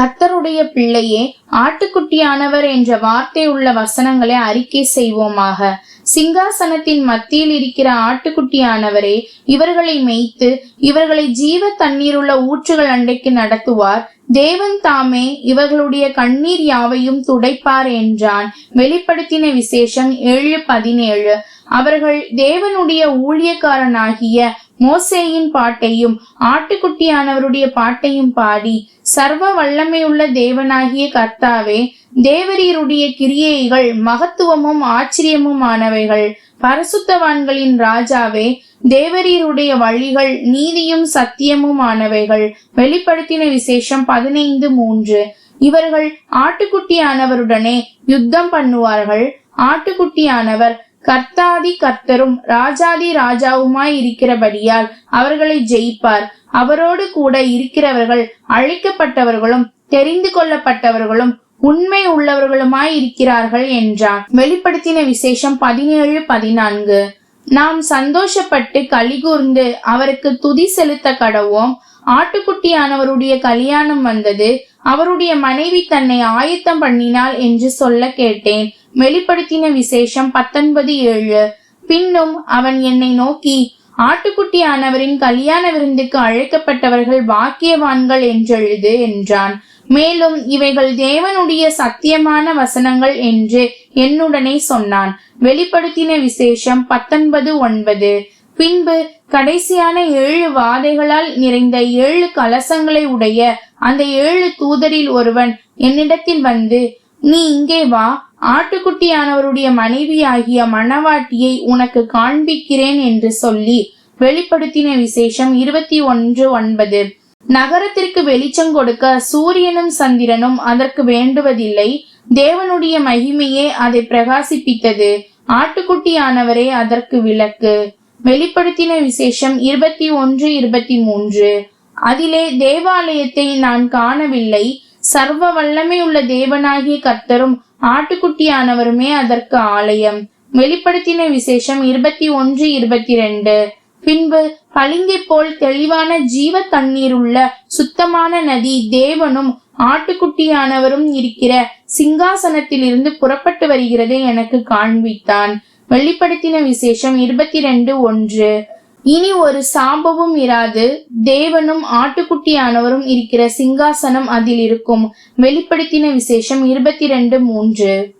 கர்த்தருடைய பிள்ளையே ஆட்டுக்குட்டியானவர் என்ற வார்த்தை உள்ள வசனங்களை அறிக்கை செய்வோமாக. சிங்காசனத்தின் மத்தியில் இருக்கிற ஆட்டுக்குட்டியானவரே இவர்களை மேய்த்து இவர்களை ஜீவ தண்ணீருள்ள ஊற்றுகள் அண்டைக்கு நடத்துவார். தேவன் தாமே இவர்களுடைய கண்ணீர் யாவையும் துடைப்பார் என்றான். வெளிப்படுத்தின விசேஷம் ஏழு பதினேழு. அவர்கள் தேவனுடைய ஊழியக்காரனாகிய மோசேயின் பாட்டையும் ஆட்டுக்குட்டியானவருடைய பாட்டையும் பாடி சர்வ வல்லமையுள்ள தேவனாகிய கர்த்தாவே தேவரீருடைய கிரியைகள் மகத்துவமும் ஆச்சரியமுமானவைகள். பரசுத்தவான்களின் ராஜாவே தேவரீருடைய வழிகள் நீதியும் சத்தியமும் ஆனவைகள் வெளிப்படுத்தின விசேஷம் பதினைந்து மூன்று. இவர்கள் ஆட்டுக்குட்டியானவருடனே யுத்தம் பண்ணுவார்கள். ஆட்டுக்குட்டியானவர் கர்த்தாதி கர்த்தரும் ராஜாதி ராஜாவுமாய் இருக்கிறபடியால் அவர்களை ஜெயிப்பார். அவரோடு கூட இருக்கிறவர்கள் அழைக்கப்பட்டவர்களும் தெரிந்து கொள்ளப்பட்டவர்களும் உண்மை உள்ளவர்களுமாய் இருக்கிறார்கள் என்றார் வெளிப்படுத்தின விசேஷம் பதினேழு பதினான்கு. நாம் சந்தோஷப்பட்டு கலிகூர்ந்து அவருக்கு துதி செலுத்த கடவோம். ஆட்டுக்குட்டியானவருடைய கல்யாணம் வந்தது. அவருடைய மனைவி தன்னை ஆயத்தம் பண்ணினாள் என்று சொல்ல கேட்டேன். வெளிப்படுத்தின விசேஷம் பத்தொன்பது ஏழு. பின்னும் அவன் என்னை நோக்கி ஆட்டுக்குட்டி ஆனவரின் கல்யாண விருந்துக்கு அழைக்கப்பட்டவர்கள் பாக்கியவான்கள் என்றெழுது என்றான். மேலும் இவைகள் தேவனுடைய சத்தியமான வசனங்கள் என்று என்னுடனே சொன்னான். வெளிப்படுத்தின விசேஷம் பத்தொன்பது ஒன்பது. பின்பு கடைசியான ஏழு வாதைகளால் நிறைந்த ஏழு கலசங்களை உடைய அந்த ஏழு தூதரில் ஒருவன் என்னிடத்தில் வந்து நீ இங்கே வா ஆட்டுக்குட்டியானவருடைய மனைவியாகிய மணவாட்டியை உனக்கு காண்பிக்கிறேன் என்று சொல்லி வெளிப்படுத்தின விசேஷம் இருபத்தி ஒன்று ஒன்பது. நகரத்திற்கு வெளிச்சம் கொடுக்க சூரியனும் சந்திரனும் அதற்கு வேண்டுவதில்லை. தேவனுடைய மகிமையே அதை பிரகாசிப்பித்தது. ஆட்டுக்குட்டியானவரே அதற்கு விளக்கு. வெளிப்படுத்தின விசேஷம் இருபத்தி ஒன்று இருபத்தி மூன்று. அதிலே தேவாலயத்தை நான் காணவில்லை. சர்வ வல்லமையுள்ள தேவனாகிய கர்த்தரும் ஆட்டுக்குட்டியானவருமே அதற்கு ஆலயம். வெளிப்படுத்தின விசேஷம் இருபத்தி ஒன்று இருபத்தி ரெண்டு. பின்பு பளிங்கை போல் தெளிவான ஜீவ தண்ணீர் உள்ள சுத்தமான நதி தேவனும் ஆட்டுக்குட்டியானவரும் இருக்கிற சிங்காசனத்திலிருந்து புறப்பட்டு வருகிறதை எனக்கு காண்பித்தான். வெளிப்படுத்தின விசேஷம் இருபத்தி ரெண்டு ஒன்று. இனி ஒரு சாம்பவும் இராது. தேவனும் ஆட்டுக்குட்டியானவரும் இருக்கிற சிங்காசனம் அதில் இருக்கும். வெளிப்படுத்தின விசேஷம் இருபத்தி ரெண்டு மூன்று.